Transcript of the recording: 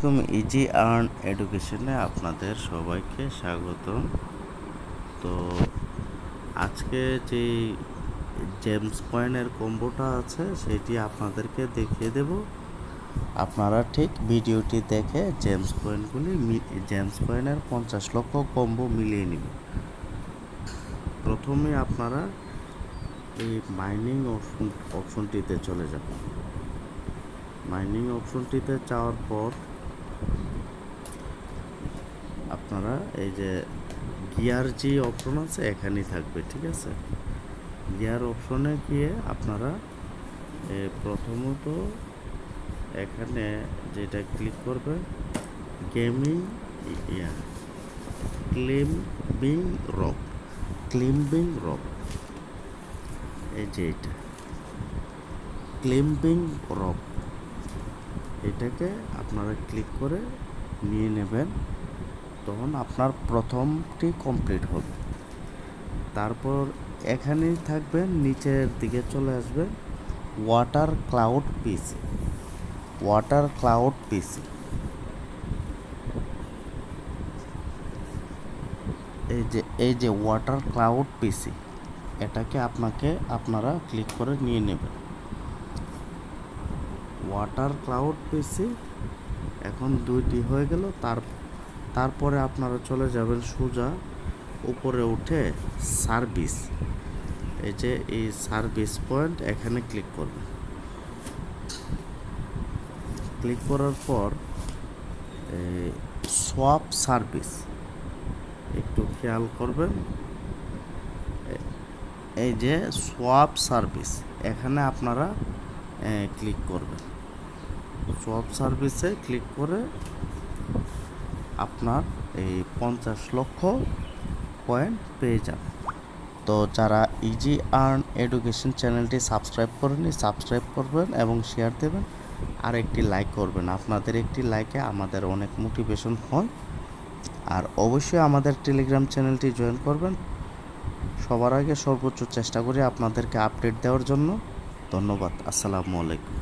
এরকম easy earn এডুকেশনে আপনাদের সবাইকে স্বাগত তো আজকে যে জেমস কয়েনের কম্বোটা আছে, সেটি আপনাদেরকে দেখিয়ে দেব। আপনারা ঠিক ভিডিওটি দেখে জেমস কয়েনগুলি জেমস কয়েনের পঞ্চাশ লক্ষ কম্বো মিলিয়ে নেবেন প্রথমে আপনারা এই মাইনিং অপশন, অপশনটিতে চলে যাবেন মাইনিং অপশনটিতে যাওয়ার পর আপনারা এই যে গিয়ার যে অপশন আছে, এখানেই থাকবে, ঠিক আছে? গিয়ার অপশনে গিয়ে আপনারা প্রথমত এখানে যেটা ক্লিক করবে গেমিং ইয়া ক্লিম্বিং রক ক্লিম্বিং রক এই যে এটা ক্লিম্বিং রক এটাকে আপনারা ক্লিক করে নিয়ে নেবেন। তখন আপনার প্রথমটি কমপ্লিট হবে। তারপর এখানেই থাকবেন নিচের দিকে চলে আসবেন water cloud PC water cloud PC এই যে এই যে ওয়াটার ক্লাউড পিসি এটাকে আপনাকে আপনারা ক্লিক করে নিয়ে নেবেন। ওয়াটার ক্লাউড পিসি এখন দুইটি হয়ে গেল, তার তারপরে আপনারা চলে যাবেন সোজা উপরে উঠে সার্ভিস। এই যে এই সার্ভিস পয়েন্ট, এখানে ক্লিক করবেন। ক্লিক করার পর সোয়াপ সার্ভিস একটু খেয়াল করবেন এই যে সোয়াপ সার্ভিস এখানে আপনারা ক্লিক করবেন। সোয়াপ সার্ভিসে ক্লিক করে আপনার এই পঞ্চাশ লক্ষ পয়েন্ট পেয়ে যাবেন। তো যারা ইজি আর্ন এডুকেশন চ্যানেলটি সাবস্ক্রাইব করেনি সাবস্ক্রাইব করবেন এবং শেয়ার দেবেন। আর একটি লাইক করবেন। আপনাদের একটি লাইকে আমাদের অনেক মোটিভেশন হয়। আর অবশ্যই আমাদের টেলিগ্রাম চ্যানেলটি জয়েন করবেন। সবার আগে সর্বোচ্চ চেষ্টা করি আপনাদেরকে আপডেট দেওয়ার জন্য। ধন্যবাদ। আসসালামু আলাইকুম।